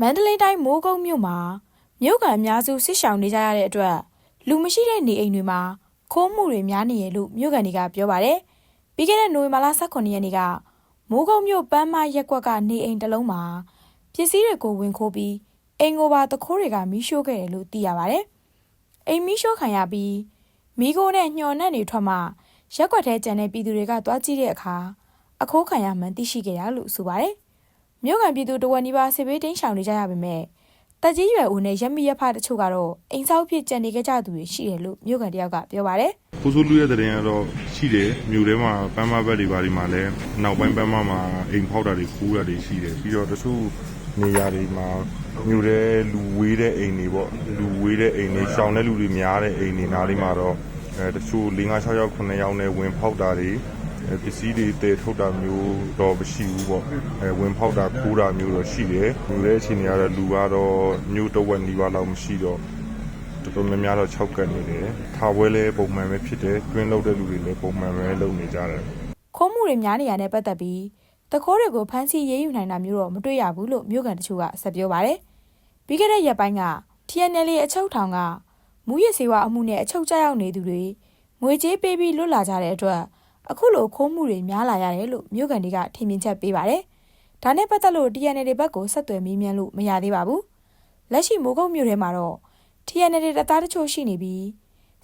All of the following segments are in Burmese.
မန္တလေးတိုင်းမိုးကုတ်မြို့မှာမြို့ကန်အများစုဆစ်ရှောင်နေကြရတဲ့အတွက်လူမရှိတဲ့နေအိမ်တွေမှာခိုးမှုတွေများနေရလို့မြို့ကန်တွေကပြောပါတယ်။ပြီးခဲ့တဲ့နိုဝင်ဘာလ18ရက်နေ့ကမိုးကုတ်မြို့ပန်းမရက်ကွက်က နေအိမ်တစ်လုံးမှာပစ္စည်းတွေကိုဝင်ခိုးပြီးအိမ်ကိုပါတခိုးတွေကမီးရှို့ခဲ့တယ်လို့သိရပါတယ်။အိမ်မီးရှို့ခံရပြီးမီးခိုးနဲ့ညှော်နှက်တွေထွက်မှရက်ကွက်ထဲကျန်တဲ့ပြည်သူတွေကတွားကြည့်တဲ့အခါအခိုးခံရမှန်းသိရှိခဲ့ရလို့ဆိုပါတယ်။ မြို့ကန်ပြည်သူတဝက်နီးပါးဆေးဘေးတင်းရှောင်နေကြရပါမယ်။တက်ကြီးရွယ်ဦးနဲ့ရက်မီရက်ဖတချို့ကတော့အိမ်ဆောက်ဖြစ်ကြံနေကြသူတွေရှိတယ်လို့မြို့ကန်တယောက်ကပြောပါတယ်ကိုစိုးလူရဲ့တဲ့ရင်ကတော့ရှိတယ်မြို့ထဲမှာပန်းမဘက်တွေဘာတွေမှာလည်းနောက်ပိုင်းပန်းမမှာအိမ်ဖောက်တာတွေကူးတာတွေရှိတယ်ပြီးတော့တချို့နေရာတွေမှာမြို့ထဲလူဝေးတဲ့အိမ်တွေပေါ့လူဝေးတဲ့အိမ်တွေရှောင်းတဲ့လူတွေများတဲ့အိမ်တွေနားလေးမှာတော့အဲတချို့၄၅6ယောက်9ယောက်နဲ့ဝင်ဖောက်တာတွေအဲ ပစ္စည်းတွေတည်ထုတ်တာမျိုးတော့မရှိဘူးပေါ့အဲဝင်ဖောက်တာကူးတာမျိုးတော့ရှိတယ်မြို့ထဲအချိန်တွေကတော့လူကတော့မြို့တစ်ဝက်နီးပါးလောက်မရှိတော့တော်တော်များများတော့6ကတ်နေတယ်။ထားပွဲလဲပုံမှန်ပဲဖြစ်တယ်။တွင်းလောက်တဲ့လူတွေလည်းပုံမှန်ပဲလုပ်နေကြတယ်။ခိုးမှုတွေများနေရတဲ့ပတ်သက်ပြီးတခိုးတွေကိုဖမ်းဆီးရေးယူနိုင်တာမျိုးတော့မတွေ့ရဘူးလို့မြို့ကန်တချို့ကဆက်ပြောပါတယ်။ပြီးခဲ့တဲ့ရက်ပိုင်းက TNL အချုပ်ထောင်ကမူရစ်စေဝါအမှုနဲ့အချုပ်ကျရောက်နေသူတွေငွေကြေးပေးပြီးလွတ်လာကြတဲ့အတွက် အခုလိုခိုးမှုတွေများလာရတယ်လို့မြို့ကန်တွေကထင်မြင်ချက်ပေးပါတယ်။ဒါနဲ့ပတ်သက်လို့ TNL ဘက်ကိုဆက်သွယ်မေးမြန်းလို့မရသေးပါဘူး။လက်ရှိမိုးကုတ်မြို့ထဲမှာတော့ TNL တပ်သားတချို့ရှိနေပြီး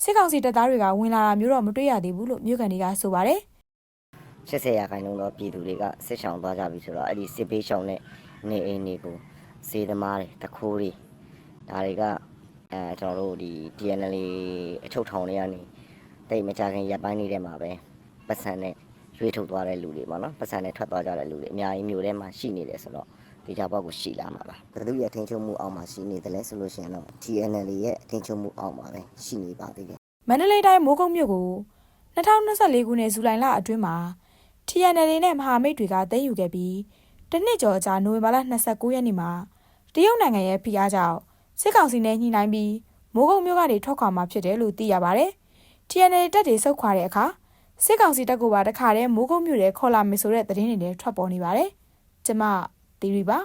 စစ်ကောင်စီတပ်သားတွေကဝင်လာတာမျိုးတော့မတွေ့ရသေးဘူးလို့မြို့ကန်တွေကဆိုပါတယ်80ရာခိုင်နှုန်းသောပြည်သူတွေကစစ်ဆောင်သွားကြပြီဆိုတော့အဲ့ဒီစစ်ပေးရှောင်တဲ့နေအိမ်တွေကိုစေသမားတွေတခိုးတွေဒါတွေကအဲကျွန်တော်တို့ဒီ DNL အချုပ်ထောင်တွေကနေတိတ်မကြခင်ရပ်ပိုင်းနေတဲ့မှာပဲ ပတ်စံနဲ့ရွေးထုတ်သွားတဲ့လူတွေပေါ့နော်ပတ်စံနဲ့ထွက်သွားကြတဲ့လူတွေအများကြီးမျိုးထဲမှာရှိနေတယ်ဆိုတော့ဒီကြဘောက်ကိုရှိလာမှာပါဘယ်သူရဲ့အထင်ချုံမှုအောက်မှာရှိနေတယ်လဲဆိုလို့ရှိရင်တော့ DNL ရဲ့အထင်ချုံမှုအောက်မှာပဲရှိနေပါသေးတယ်။မန္တလေးတိုင်းမိုးကုတ်မြို့ကို2024ခုနှစ်ဇူလိုင်လအတွင်းမှာ TNL နဲ့မဟာမိတ်တွေကသိမ်းယူခဲ့ပြီးတစ်နှစ်ကျော်အကြာနိုဝင်ဘာလ29ရက်နေ့မှာတရုတ်နိုင်ငံရဲ့ဖိအားကြောင့်စစ်ကောင်စီနဲ့ညှိနှိုင်းပြီးမိုးကုတ်မြို့ကနေထွက်ခွာမှာဖြစ်တယ်လို့သိရပါတယ်။ TNL တပ်တွေဆုတ်ခွာတဲ့အခါ စစ်ကောင်စီတပ်ကပါတခါတည်းမိုးကုတ်မြို့ထဲခေါ်လာမယ်ဆိုတဲ့သတင်းတွေလည်းထွက်ပေါ်နေပါတယ်။ကျမတီရီပါ